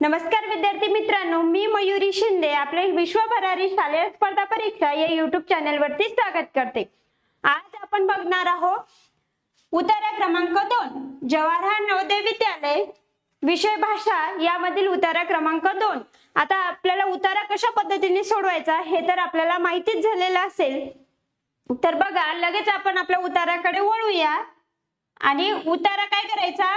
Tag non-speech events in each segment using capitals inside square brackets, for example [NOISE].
नमस्कार विद्यार्थी मित्रांनो मी मयुरी शिंदे आपले विश्वभरारी शालेय स्पर्धा परीक्षा या युट्यूब चॅनल वरती स्वागत करते. आज आपण बघणार आहोत उतारा क्रमांक दोन जवाहरलाल नवोदय विद्यालय विषय भाषा यामधील उतारा क्रमांक दोन. आता आपल्याला उतारा कशा पद्धतीने सोडवायचा हे तर आपल्याला माहितीच झालेलं असेल. तर बघा लगेच आपण आपल्या उताराकडे वळूया. आणि उतारा काय करायचा?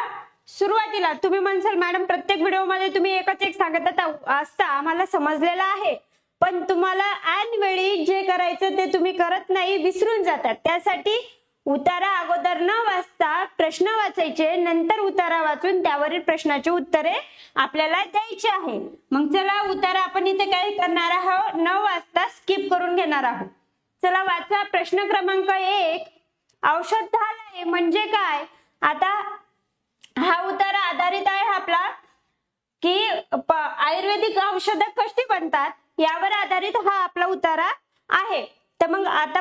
सुरुवातीला तुम्ही म्हणसाल मॅडम प्रत्येक व्हिडिओमध्ये तुम्ही एकच एक सांगत असता आम्हाला समजलेलं आहे. पण तुम्हाला ऐन वेळी जे करायचं ते तुम्ही करत नाही विसरून जातात. त्यासाठी उतारा अगोदर न वाचता प्रश्न वाचायचे नंतर उतारा वाचून त्यावरील प्रश्नाची उत्तरे आपल्याला द्यायची आहे. मग चला उतारा आपण इथे काय करणार आहोत. न वाचता स्किप करून घेणार आहोत. चला वाचा प्रश्न क्रमांक एक. औषधालय म्हणजे काय? आता हा आपला की आयुर्वेदिक औषध कशी बनतात यावर आधारित हा आपला उतारा आहे. तर मग आता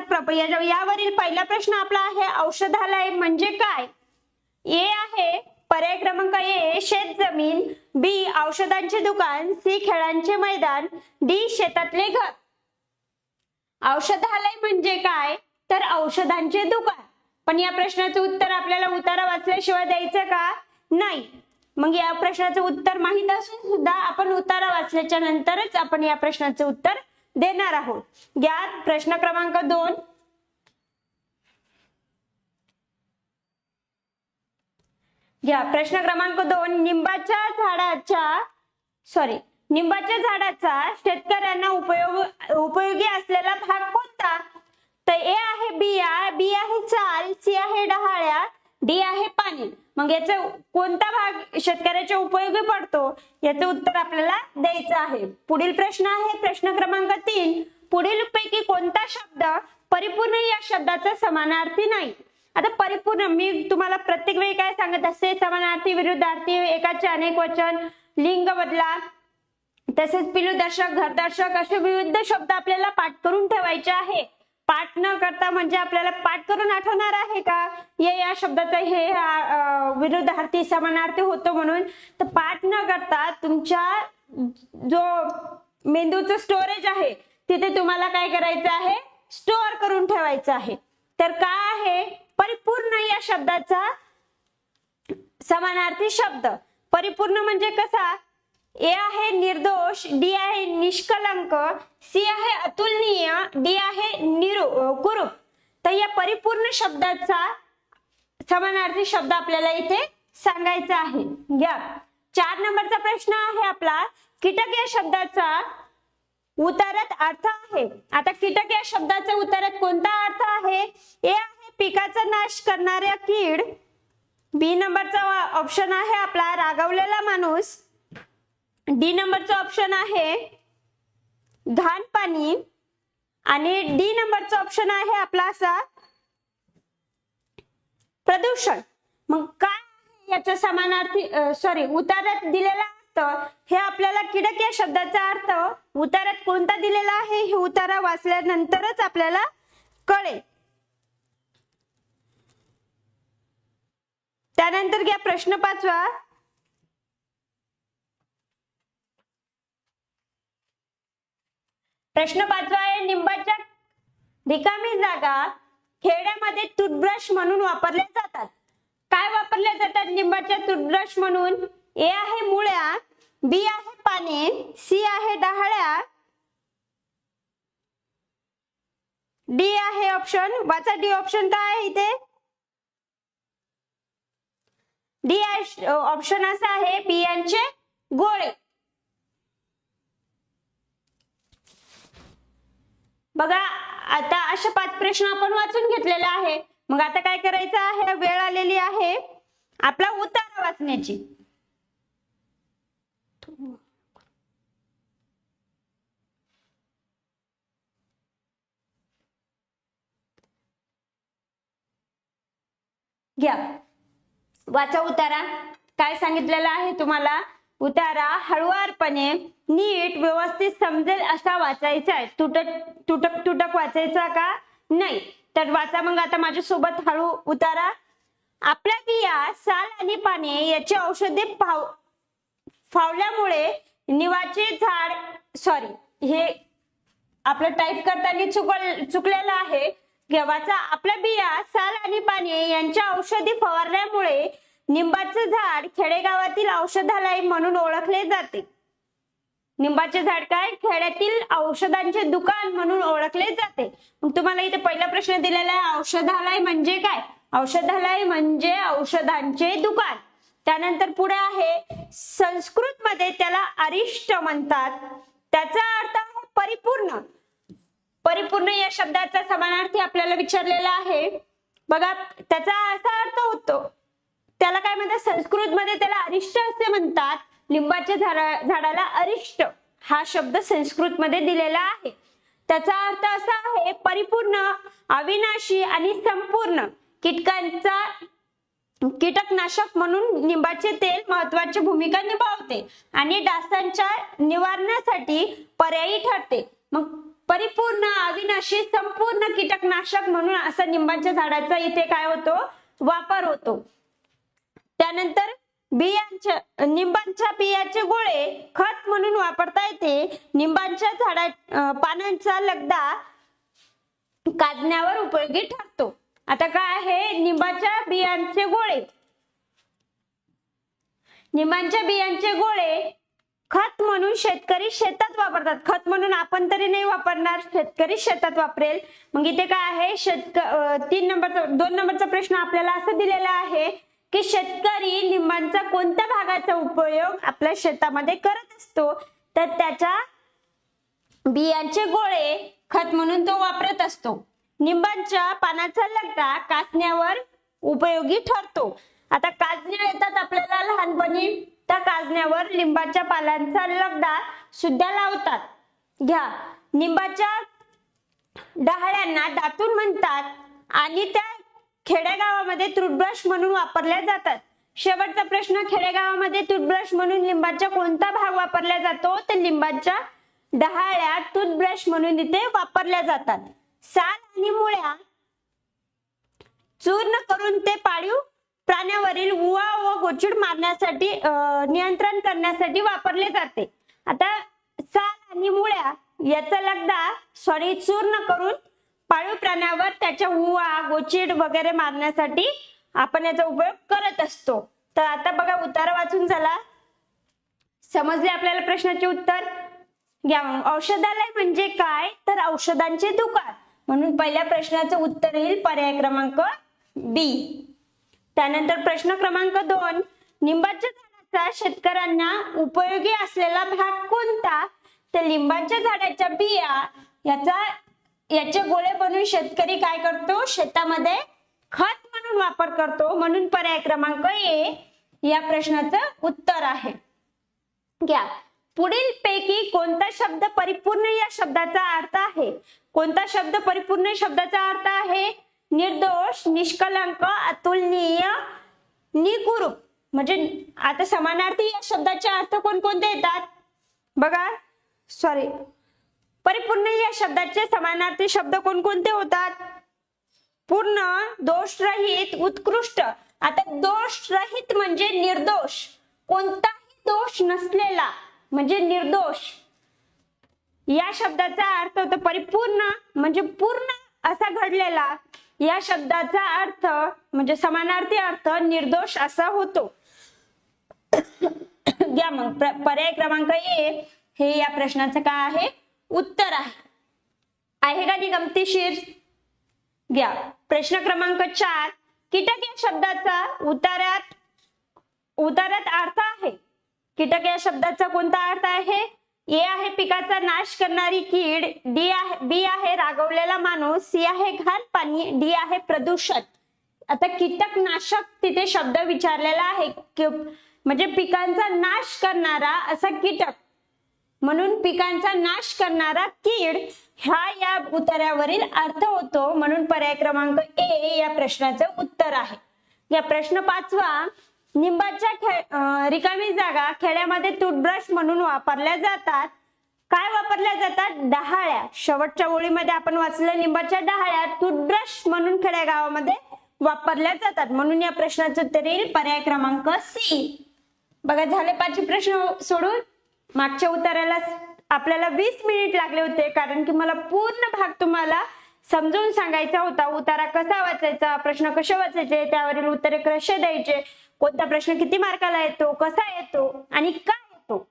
यावरील पहिला प्रश्न आपला आहे औषधालय म्हणजे काय? ए आहे पर्याय क्रमांक ए शेत जमीन बी औषधांचे दुकान सी खेळांचे मैदान डी शेतातले घर. औषधालय म्हणजे काय? तर औषधांचे दुकान. पण या प्रश्नाचं उत्तर आपल्याला उतारा वाचल्याशिवाय द्यायचं का? नाही. मग या प्रश्नाचं उत्तर माहीत असून सुद्धा आपण उतारा वाचल्याच्या नंतरच आपण या प्रश्नाचं उत्तर देणार आहोत. यात प्रश्न क्रमांक दोन. घ्या प्रश्न क्रमांक दोन निंबाच्या झाडाच्या सॉरी निंबाच्या झाडाचा शेतकऱ्यांना उपयोग उपयोगी असलेला भाग कोणता? तर ए आहे बिया बी आहे चाल सी आहे डहाळ्या डी आहे पाणी. मग याचा कोणता भाग शेतकऱ्याच्या उपयोगी पडतो? याचं उत्तर आपल्याला द्यायचं आहे. पुढील प्रश्न आहे प्रश्न क्रमांक तीन. पुढील पैकी कोणता शब्द परिपूर्ण या शब्दाचा समानार्थी नाही? आता परिपूर्ण मी तुम्हाला प्रत्येक वेळी काय सांगत असते? समानार्थी विरुद्धार्थी एकाचे अनेक वचन लिंग बदला तसेच पिलुदर्शक घरदर्शक असे विविध शब्द आपल्याला पाठ करून ठेवायचे आहे. पाठ न करता म्हणजे आपल्याला पाठ करून आठवणार आहे का? या या शब्दाचा हे विरुद्धार्थी समानार्थी होतो म्हणून. तर पाठ न करता तुमच्या जो मेंदूचं स्टोरेज आहे तिथे तुम्हाला काय करायचं आहे? स्टोअर करून ठेवायचं आहे. तर काय आहे? परिपूर्ण या शब्दाचा समानार्थी शब्द. परिपूर्ण म्हणजे कसा? ए आहे निर्दोष डी आहे निष्कलंक सी आहे अतुलनीय डी आहे निरु अं, कुरूप तर या परिपूर्ण शब्दाचा समानार्थी शब्द आपल्याला इथे सांगायचा आहे. घ्या. चार नंबरचा प्रश्न आहे आपला. कीटक या शब्दाचा उतारात अर्थ आहे. आता कीटक या शब्दाचा उतारात कोणता अर्थ आहे? ए आहे पिकाचा नाश करणाऱ्या कीड. बी नंबरचा ऑप्शन आहे आपला रागवलेला माणूस. डी नंबरचं ऑप्शन आहे घाण पाणी. आणि डी नंबरचं ऑप्शन आहे आपला असा प्रदूषण. मग काय याचा समानार्थी सॉरी उतारात दिलेला अर्थ हे आपल्याला किडक या शब्दाचा अर्थ उतारात कोणता दिलेला आहे हे उतारा वाचल्यानंतरच आपल्याला कळेल. त्यानंतर घ्या प्रश्न पाचवा. प्रश्न पाचवा आहे निंबाच्या रिकामी जागा खेड्यामध्ये टूथब्रश म्हणून वापरल्या जातात. काय वापरल्या जातात लिंबाच्या टूथब्रश म्हणून? ए आहे मुळ्या बी आहे पाने सी आहे डहाळ्या डी आहे ऑप्शन वाचा डी ऑप्शन काय आहे इथे? डी ऑप्शन असा आहे बियांचे गोळे. बघा आता अशा पाच प्रश्न आपण वाचून घेतलेले आहे. मग आता काय करायचं आहे? वेळ आलेली आहे. आपला उतारा वाचण्याची. घ्या. वाचा उतारा काय सांगितलेलं आहे तुम्हाला? उतारा हळुवारपणे नीट व्यवस्थित समजेल असा वाचायचा आहे. तुटक तुटक तुटक वाचायचा का? नाही. तर वाचा मग आता माझ्यासोबत हळू उतारा. आपल्या बिया साल आणि पाने याचे औषधी फाव फावल्यामुळे निवाचे झाड सॉरी हे आपलं टाईप करताना चुकल चुकलेलं आहे. गव्हाचा आपल्या बिया साल आणि पाने यांच्या औषधी फवारल्यामुळे निंबाचे झाड खेडेगावातील औषधालय म्हणून ओळखले जाते. निंबाचे झाड काय? खेड्यातील औषधांचे दुकान म्हणून ओळखले जाते. तुम्हाला इथे पहिला प्रश्न दिलेला आहे औषधालय म्हणजे काय? औषधालय म्हणजे औषधांचे दुकान. त्यानंतर पुढे आहे संस्कृत मध्ये त्याला अरिष्ट म्हणतात. त्याचा अर्थ आहे परिपूर्ण. परिपूर्ण या शब्दाचा समानार्थी आपल्याला विचारलेला आहे. बघा त्याचा असा अर्थ होतो त्याला काय म्हणतात? संस्कृत मध्ये त्याला अरिष्ट असे म्हणतात. लिंबाच्या झाडा झाडाला अरिष्ट हा शब्द संस्कृत मध्ये दिलेला आहे. त्याचा अर्थ असा आहे परिपूर्ण अविनाशी आणि संपूर्ण कीटकांचा कीटकनाशक म्हणून निंबाचे तेल महत्वाची भूमिका निभावते आणि डासांच्या निवारणासाठी पर्यायी ठरते. मग परिपूर्ण अविनाशी संपूर्ण कीटकनाशक म्हणून असा निंबाच्या झाडाचा इथे काय होतो? वापर होतो. त्यानंतर बियांच्या निंबांच्या बियाचे गोळे खत म्हणून वापरता येते. निंबांच्या झाडा पानांचा लगदा काजण्यावर उपयोगी ठरतो. आता काय आहे? निंबाच्या बियांचे गोळे. निंबांच्या बियांचे गोळे खत म्हणून शेतकरी शेतात वापरतात. खत म्हणून आपण तरी नाही वापरणार. शेतकरी शेतात वापरेल. मग इथे काय आहे? शेतक तीन नंबरचा दोन नंबरचा प्रश्न आपल्याला असं दिलेला आहे. की शेतकरी लिंबांचा कोणत्या भागाचा उपयोग आपल्या शेतामध्ये करत असतो तर त्याच्या बियांचे गोळे खत म्हणून तो वापरत असतो. निंबांच्या पानाचा लगदा काचण्यावर उपयोगी ठरतो. आता काजण्या येतात आपल्याला लहानपणी त्या काजण्यावर लिंबाच्या पालांचा लगदा सुद्धा लावतात. घ्या. निंबाच्या डहाळ्यांना दातून म्हणतात आणि त्या खेडेगावामध्ये टूथब्रश म्हणून वापरल्या जातात. शेवटचा प्रश्न खेडेगावामध्ये टूथब्रश म्हणून लिंबाचा कोणता भाग वापरला जातो? तर लिंबाच्या डहाळ्या टूथब्रश म्हणून इथे वापरल्या जातात. साल आणि मुळ्या चूर्ण करून ते पाळीव प्राण्यावरील उवा व गोचूड मारण्यासाठी नियंत्रण करण्यासाठी वापरले जाते. आता साल आणि मुळ्या याचा लगदा सॉरी चूर्ण करून पाळीव प्राण्यावर त्याच्या उवा गोचीड वगैरे मारण्यासाठी आपण याचा उपयोग करत असतो. तर आता बघा उतारा वाचून झाला. समजले आपल्याला प्रश्नाचे उत्तर? घ्या औषधालय म्हणजे काय? तर औषधांचे दुकान. म्हणून पहिल्या प्रश्नाचं उत्तर येईल पर्याय क्रमांक बी. त्यानंतर प्रश्न क्रमांक दोन. लिंबाच्या झाडाचा शेतकऱ्यांना उपयोगी असलेला भाग कोणता? तर लिंबाच्या झाडाच्या बिया याचा याचे गोळे बनवून शेतकरी काय करतो? शेतामध्ये खत म्हणून वापर करतो. म्हणून पर्याय क्रमांक ए या प्रश्नाचं उत्तर आहे. घ्या. पुढील पैकी कोणता शब्द परिपूर्ण या शब्दाचा अर्थ आहे? कोणता शब्द परिपूर्ण शब्दाचा अर्थ आहे? निर्दोष निष्कलंक अतुलनीय निकुरूप म्हणजे आता समानार्थी या शब्दाचे अर्थ कोणकोणते येतात? बघा. सॉरी परिपूर्ण या शब्दाचे समानार्थी शब्द कोणकोणते होतात? पूर्ण दोषरहित उत्कृष्ट. आता दोषरहित म्हणजे निर्दोष. कोणताही दोष नसलेला म्हणजे निर्दोष. या शब्दाचा अर्थ होतो परिपूर्ण म्हणजे पूर्ण असा घडलेला. या शब्दाचा अर्थ म्हणजे समानार्थी अर्थ निर्दोष असा होतो. [COUGHS] घ्या मग. पर्याय क्रमांक ए. हे या प्रश्नाचं काय आहे? उत्तर आहे. आहे का ती गमतीशीर? घ्या. प्रश्न क्रमांक चार. कीटक या शब्दाचा उतारात उतारात अर्थ आहे. कीटक या शब्दाचा कोणता अर्थ आहे? ए आहे पिकाचा नाश करणारी कीड डी आहे बी आहे रागवलेला माणूस सी आहे घाण पाणी डी आहे प्रदूषण. आता कीटकनाशक तिथे शब्द विचारलेला आहे. म्हणजे पिकांचा नाश करणारा असा कीटक. म्हणून पिकांचा नाश करणारा कीड हा या उत्तरावरील अर्थ होतो. म्हणून पर्याय क्रमांक ए या प्रश्नाचं उत्तर आहे. या प्रश्न पाचवा निंबाच्या खे रिकामी जागा खेड्यामध्ये टूथब्रश म्हणून वापरल्या जातात. काय वापरल्या जातात? डहाळ्या. शेवटच्या ओळीमध्ये आपण वाचलं निंबाच्या डहाळ्या टूथब्रश म्हणून खेड्यागावामध्ये वापरल्या जातात. म्हणून या प्रश्नाचं उत्तर येईल पर्याय क्रमांक सी. बघा झाले पाचवी प्रश्न सोडून मागच्या उताराला आपल्याला वीस मिनिट लागले होते कारण की मला पूर्ण भाग तुम्हाला समजून सांगायचा होता. उतारा कसा वाचायचा प्रश्न कसे वाचायचे त्यावरील उत्तरे कसे द्यायचे कोणता प्रश्न किती मार्काला येतो कसा येतो आणि का येतो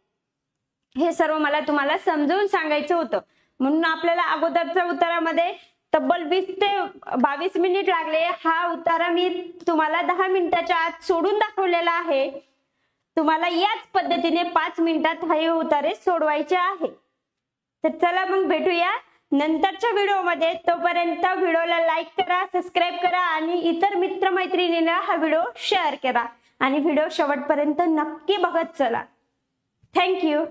हे सर्व मला तुम्हाला समजून सांगायचं होतं. म्हणून आपल्याला अगोदरच्या उत्तरामध्ये तब्बल वीस ते बावीस मिनिट लागले. हा उतारा मी तुम्हाला दहा मिनिटाच्या आत सोडून दाखवलेला आहे. तुम्हाला याच पद्धतीने पाच मिनिटात हे उतारे सोडवायचे आहे. तर चला मग भेटूया नंतरच्या व्हिडिओमध्ये. तोपर्यंत व्हिडिओला लाईक करा सबस्क्राईब करा आणि इतर मित्रमैत्रिणींना हा व्हिडिओ शेअर करा. आणि व्हिडिओ शेवटपर्यंत नक्की बघत चला. थँक्यू